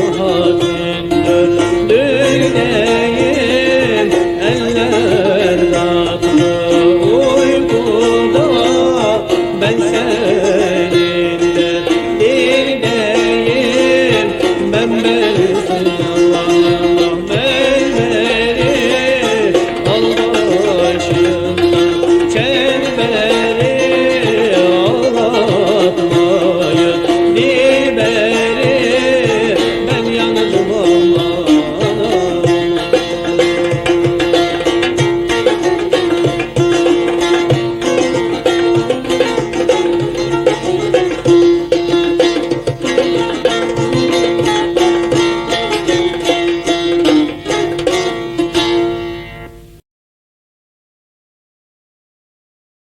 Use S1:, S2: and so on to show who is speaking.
S1: Muhammed'den düğüne